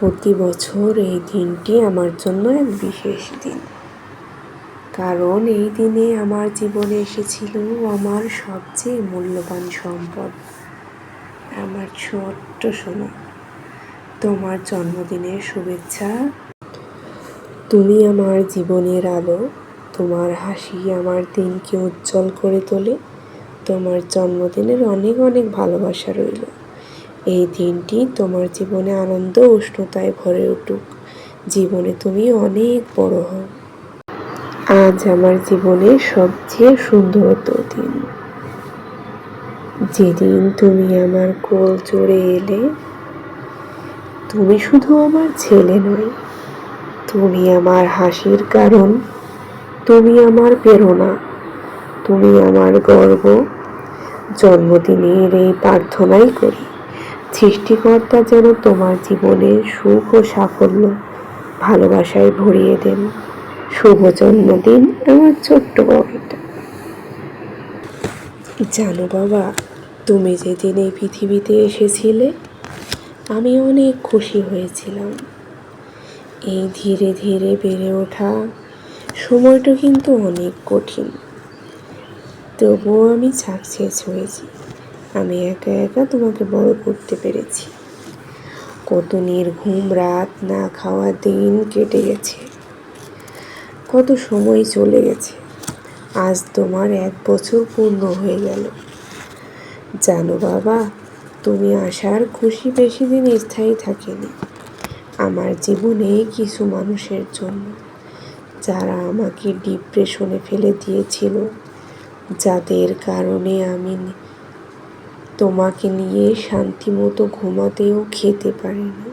প্রতি বছর এই দিনটি আমার জন্য এক বিশেষ দিন। কারণ এই দিনে আমার জীবনে এসেছিল আমার সবচেয়ে মূল্যবান সম্পদ। আমার ছোট্ট সোনা, তোমার জন্মদিনের শুভেচ্ছা। তুমি আমার জীবনের আলো, তোমার হাসি আমার দিনকে উজ্জ্বল করে তোলে। তোমার জন্মদিনের অনেক অনেক ভালোবাসা রইল। এই দিনটি তোমার জীবনে আনন্দ উষ্ণতায় ভরে উঠুক। জীবনে তুমি অনেক বড় হও। আজ আমার জীবনে সবচেয়ে সুন্দরতর দিন। যেদিন তুমি আমার কোল চড়ে এলে, তুমি শুধু আমার ছেলে নয়, তুমি আমার হাসির কারণ, তুমি আমার প্রেরণা, তুমি আমার গর্ব, জন্মদিনের এই প্রার্থনাই করি। সৃষ্টিকর্তা যেন তোমার জীবনে সুখ ও সাফল্য ভালোবাসায় ভরিয়ে দেন। শুভ জন্মদিন, আমার ছোট্ট বাবাটা জানো বাবা, তুমি যেদিন এই পৃথিবীতে এসেছিলে, আমি অনেক খুশি হয়েছিলাম। এই ধীরে ধীরে বেড়ে ওঠা সময়টা কিন্তু অনেক কঠিন। তবুও আমি সাকসেস হয়েছি। আমি একা একা তোমাকে বড় করতে পেরেছি। কত নির্ঘুম রাত না খাওয়া দিন কেটে গেছে। কত সময় চলে গেছে। আজ তোমার এক বছর পূর্ণ হয়ে গেল। জানো বাবা, তুমি আসার খুশি বেশি দিন স্থায়ী থাকেনি। আমার জীবনে কিছু মানুষের জন্য, যারা আমাকে ডিপ্রেশনে ফেলে দিয়েছিল, যাদের কারণে আমি তোমাকে নিয়ে শান্তিমতো ঘুমাতেও খেতে পারিনি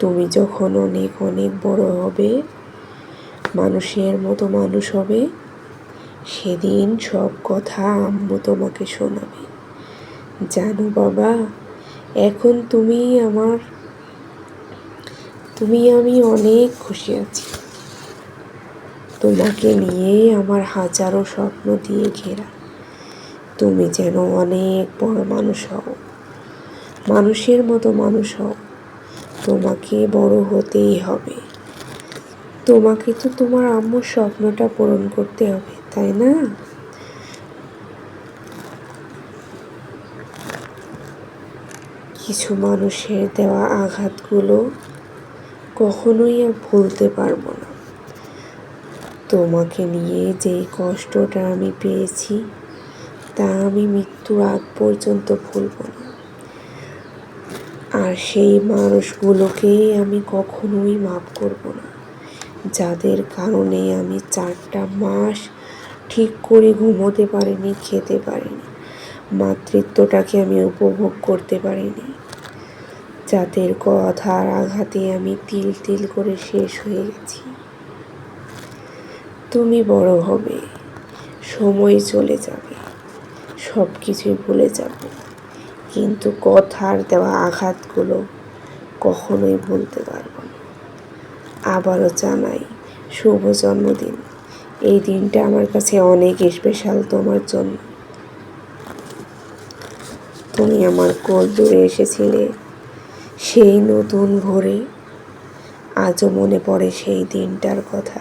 তুমি যখন অনেক অনেক বড় হবে, মানুষের মতো মানুষ হবে, সেদিন সব কথা আম্মু তোমাকে শোনাবে। জানো বাবা, এখন তুমি আমার, তুমি আমি অনেক খুশি আছি। তোমাকে নিয়ে আমার হাজারো স্বপ্ন দিয়ে ঘেরা। তুমি যেন অনেক বড় মানুষ হও। মানুষের মতো মানুষ হও। তোমাকে বড় হতেই হবে। তোমাকে তো তোমার আম্মুর স্বপ্নটা পূরণ করতে হবে, তাই না? কিছু মানুষের দেওয়া আঘাতগুলো কখনোই আর ভুলতে পারব না। তোমাকে নিয়ে যেই কষ্টটা আমি পেয়েছি তা আমি মৃত্যুর আগ পর্যন্ত ভুলব না। আর সেই মানুষগুলোকেই আমি কখনোই মাফ করব না। যাদের কারণে আমি চারটা মাস ঠিক করে ঘুমোতে পারিনি, খেতে পারিনি, মাতৃত্বটাকে আমি উপভোগ করতে পারিনি। যাদের কথার আঘাতে আমি তিল তিল করে শেষ হয়ে গেছি। তুমি বড় হবে, সময় চলে যাবে। সব কিছুই ভুলে যাব। কিন্তু কথার দেওয়া আঘাতগুলো কখনোই ভুলতে পারব না। আবারও জানাই, শুভ জন্মদিন। এই দিনটা আমার কাছে অনেক স্পেশাল তোমার জন্য। তুমি আমার কোল দূরে এসেছিলে, সেই নতুন ভোরে। আজও মনে পড়ে সেই দিনটার কথা।